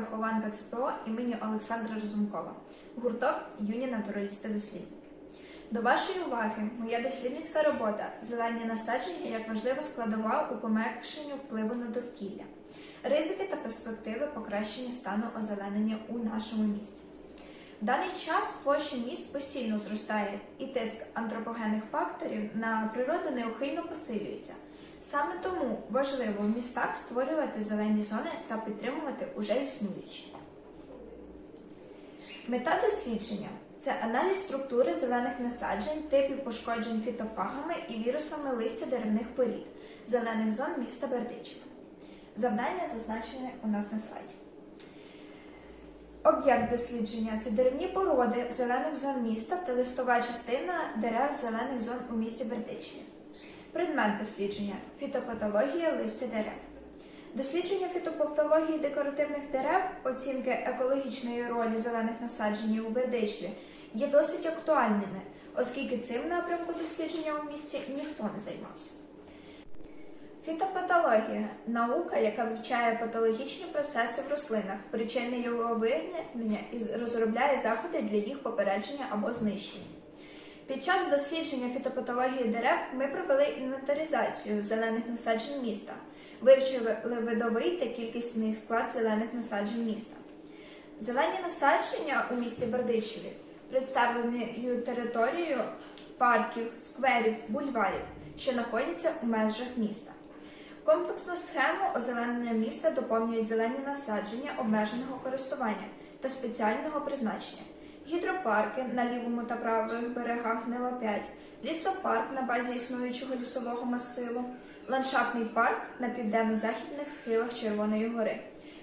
вихованка ЦПО імені Олександра Розумкова. Гурток юні натуралісти-дослідники. До вашої уваги моя дослідницька робота Зелені насадження як важлива складова у пом'якшенню впливу на довкілля, ризики та перспективи покращення стану озеленення у нашому місті. В даний час площа міст постійно зростає, і тиск антропогенних факторів на природу неухильно посилюється. Саме тому важливо в містах створювати зелені зони та підтримувати уже існуючі. Мета дослідження це аналіз структури зелених насаджень, типів пошкоджень фітофагами і вірусами листя деревних порід, зелених зон міста Бердичева. Завдання зазначене у нас на слайді. Об'єкт дослідження це деревні породи зелених зон міста та листова частина дерев зелених зон у місті Бердичеві. Предмет дослідження фітопатологія листя дерев. Дослідження фітопатології декоративних дерев, оцінки екологічної ролі зелених насаджень у Бердичеві є досить актуальними, оскільки цим напрямком дослідження у місті ніхто не займався. Фітопатологія наука, яка вивчає патологічні процеси в рослинах, причини його виникнення і розробляє заходи для їх попередження або знищення. Під час дослідження фітопатології дерев ми провели інвентаризацію зелених насаджень міста, вивчили видовий та кількісний склад зелених насаджень міста. Зелені насадження у місті Бердичеві представлені територією парків, скверів, бульварів, що знаходяться у межах міста. Комплексну схему озеленення міста доповнюють зелені насадження обмеженого користування та спеціального призначення, гідропарки на лівому та правих берегах Нива 5, лісопарк на базі існуючого лісового масиву, ландшафтний парк на південно-західних схилах Червоної гори,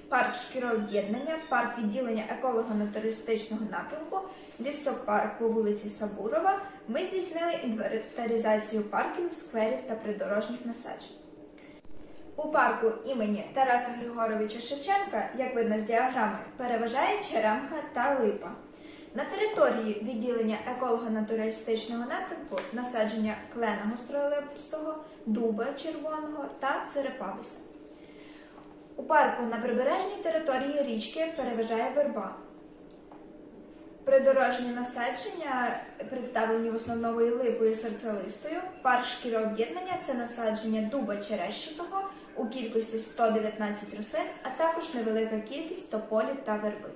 парк шкірооб'єднання, парк відділення еколого-натуристичного напрямку, лісопарк по вулиці Сабурова. Ми здійснили інвентаризацію парків, скверів та придорожніх насаджень. У парку імені Тараса Григоровича Шевченка, як видно з діаграми, переважає черемха та липа. На території відділення еколого-натуралістичного напрямку насадження клена гостролистого, дуба червоного та церепалуса. У парку на прибережній території річки переважає верба. Придорожні насадження представлені в основному липою серцелистою. Парк шкірооб'єднання це насадження дуба черещатого у кількості 119 рослин, а також невелика кількість тополі та верби.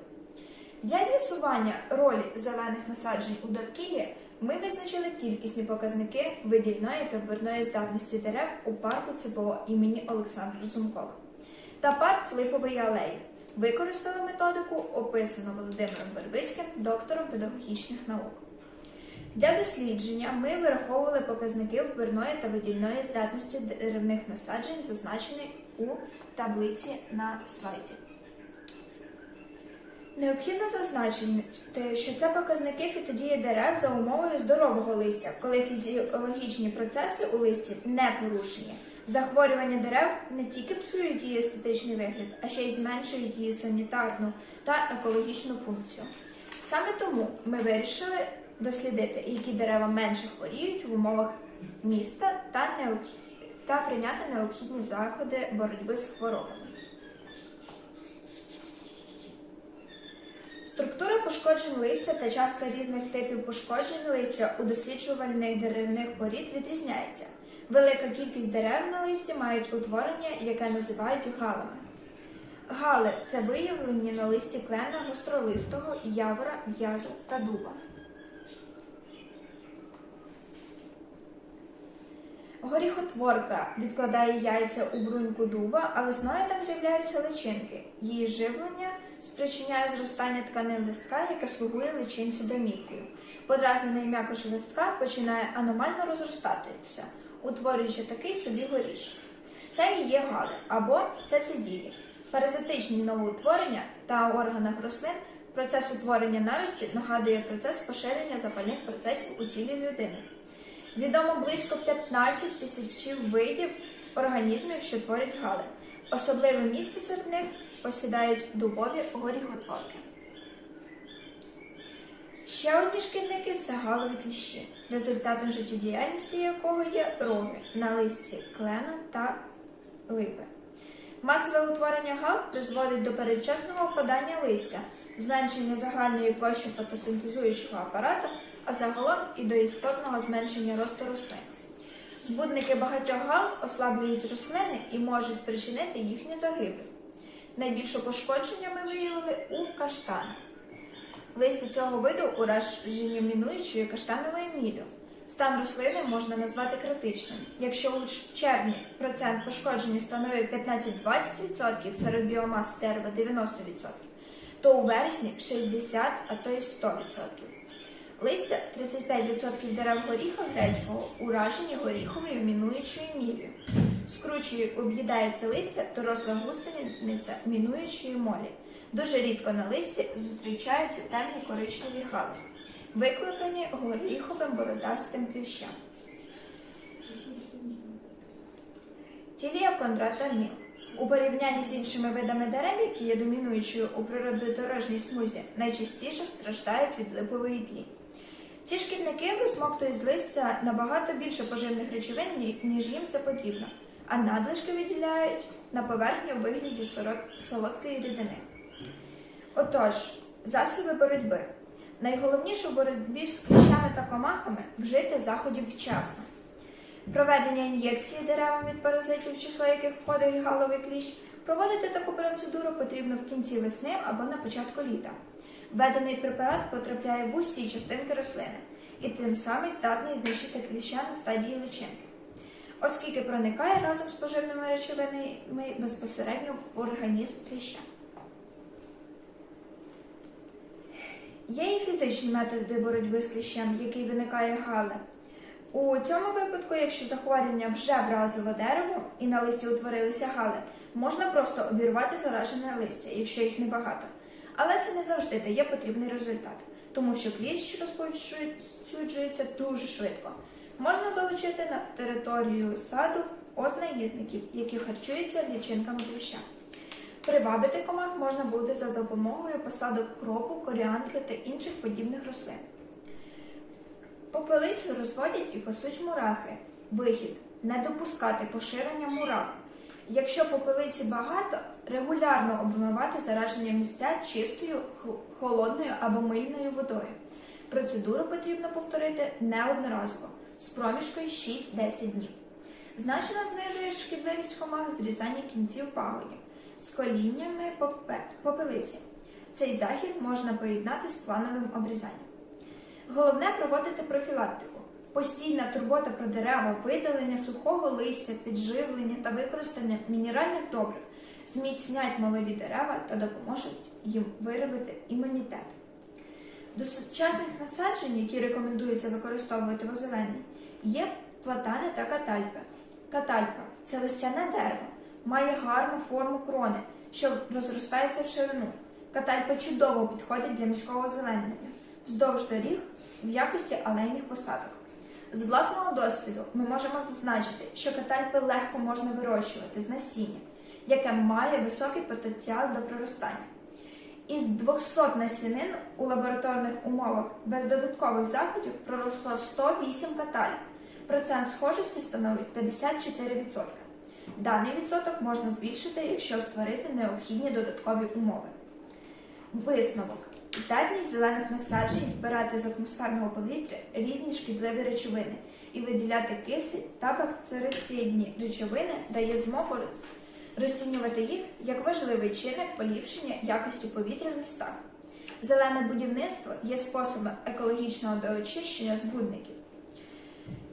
Для з'ясування ролі зелених насаджень у довкіллі ми визначили кількісні показники видільної та вбирної здатності дерев у парку ЦПО імені Олександра Зумкова та парк Липової алеї. Використали методику, описану Володимиром Вербицьким, доктором педагогічних наук. Для дослідження ми вираховували показники вбирної та видільної здатності деревних насаджень, зазначені у таблиці на слайді. Необхідно зазначити, що це показники фітодії дерев за умовою здорового листя, коли фізіологічні процеси у листі не порушені. Захворювання дерев не тільки псують її естетичний вигляд, а ще й зменшують її санітарну та екологічну функцію. Саме тому ми вирішили дослідити, які дерева менше хворіють в умовах міста та, необх... та прийняти необхідні заходи боротьби з хворобами. Структура пошкоджень листя та частка різних типів пошкоджень листя у досліджувальних деревних порід відрізняється. Велика кількість дерев на листі мають утворення, яке називають галами. Гали це виявлені на листі клена гостролистого, явора, в'яза та дуба. Горіхотворка відкладає яйця у бруньку дуба, а весною там з'являються личинки. Її живлення спричиняє зростання тканин листка, яке слугує личинці домівкою. Подразнений м'якош листка починає аномально розростатися, утворюючи такий собі горішок. Це і є гали або цецидії. Паразитичні новоутворення та органах рослин процес утворення навісті нагадує процес поширення запальних процесів у тілі людини. Відомо близько 15 тисяч видів організмів, що творять гали. Особливе місце серед них посідають дубові горіхотворки. Ще одні шкідники це галові кліщі, результатом життєдіяльності якого є роги на листі клена та липи. Масове утворення гал призводить до передчасного опадання листя, зменшення загальної площі фотосинтезуючого апарату, а загалом і до істотного зменшення росту рослин. Збудники багатьох гал ослаблюють рослини і можуть спричинити їхню загибель. Найбільше пошкодження ми виявили у каштана. Листя цього виду уражені мінуючою каштановою міллю. Стан рослини можна назвати критичним. Якщо у червні процент пошкодження становив 15-20%, серед біомаси дерева 90%, то у вересні 60%, а то й 100%. Листя 35% дерев горіха грецького уражені горіховою мінуючою міллю. Скручує, об'їдається листя доросла гусениця мінуючої молі. Дуже рідко на листі зустрічаються темні коричневі гали, викликані горіховим бородастим кліщем. Тілія кондрата міл. У порівнянні з іншими видами дерев, які є домінуючою у природодорожній смузі, найчастіше страждають від липової тлі. Ці шкідники висмоктують з листя набагато більше поживних речовин, ніж їм це потрібно, а надлишки виділяють на поверхню у вигляді солодкої рідини. Отож, засоби боротьби. Найголовніше в боротьбі з кліщами та комахами вжити заходів вчасно. Проведення ін'єкції деревам від паразитів, число яких входить галовий кліщ. Проводити таку процедуру потрібно в кінці весни або на початку літа. Введений препарат потрапляє в усі частинки рослини і тим самим здатний знищити кліща на стадії личинки, оскільки проникає разом з поживними речовинами безпосередньо в організм кліща. Є і фізичні методи боротьби з кліщем, який виникає гали. У цьому випадку, якщо захворювання вже вразило дерево і на листі утворилися гали, можна просто обірвати заражене листя, якщо їх небагато. Але це не завжди дає потрібний результат, тому що кліщ розповсюджується дуже швидко. Можна залучити на територію саду ознайвізників, які харчуються лічинками кліща. Привабити комах можна буде за допомогою посадок кропу, коріандру та інших подібних рослин. Попелицю розводять і пасуть мурахи. Вихід не допускати поширення мурах. Якщо попелиці багато, регулярно обмивати зараження місця чистою, холодною або мильною водою. Процедуру потрібно повторити неодноразово з проміжкою 6-10 днів. Значно знижує шкідливість комах зрізання кінців пагонів з коліннями попелиці. Цей захід можна поєднати з плановим обрізанням. Головне проводити профілактику. Постійна турбота про дерева, видалення сухого листя, підживлення та використання мінеральних добрив зміцнять молоді дерева та допоможуть їм виробити імунітет. До сучасних насаджень, які рекомендується використовувати в озелененні, є платани та катальпи. Катальпа це листяне дерево, має гарну форму крони, що розростається в ширину. Катальпа чудово підходить для міського озеленення вздовж доріг в якості алейних посадок. З власного досвіду ми можемо зазначити, що катальпи легко можна вирощувати з насіння, яке має високий потенціал до проростання. Із 200 насінин у лабораторних умовах без додаткових заходів проросло 108 катальп. Процент схожості становить 54%. Даний відсоток можна збільшити, якщо створити необхідні додаткові умови. Висновок. Здатність зелених насаджень вбирати з атмосферного повітря різні шкідливі речовини і виділяти кислі та бактерицидні речовини дає змогу розцінювати їх як важливий чинник поліпшення якості повітря в містах. Зелене будівництво є способом екологічного доочищення збудників.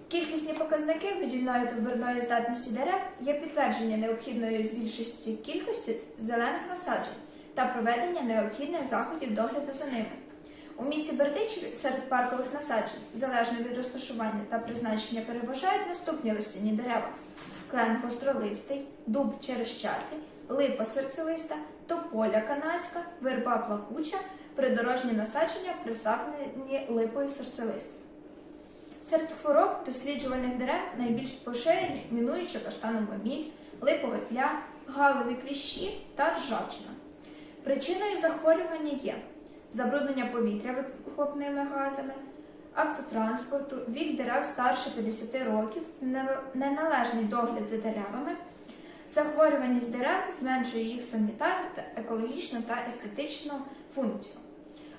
Кількісні показники видільної та вбирної здатності дерев є підтвердження необхідної збільшості кількості зелених насаджень та проведення необхідних заходів догляду за ними. У місті Бердичеві серед паркових насаджень, залежно від розташування та призначення, переважають наступні листяні дерева: клен гостролистий, дуб черещатий, липа серцелиста, тополя канадська, верба плакуча, придорожні насадження представлені липою серцелистою. Серед хвороб досліджувальних дерев найбільш поширені мінуюча каштанова міль, липова тля, галові кліщі та ржавчина. Причиною захворювання є забруднення повітря вихлопними газами, автотранспорту, вік дерев старше 50 років, неналежний догляд за деревами, Захворюваність дерев зменшує їх санітарну та екологічну та естетичну функцію.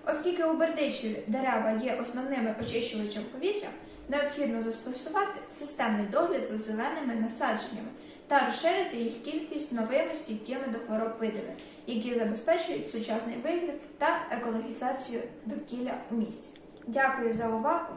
Оскільки у Бердичеві дерева є основними очищувачем повітря, необхідно застосувати системний догляд за зеленими насадженнями та розширити їх кількість новими стійкими до хвороб видами, які забезпечують сучасний вигляд та екологізацію довкілля у місті. Дякую за увагу!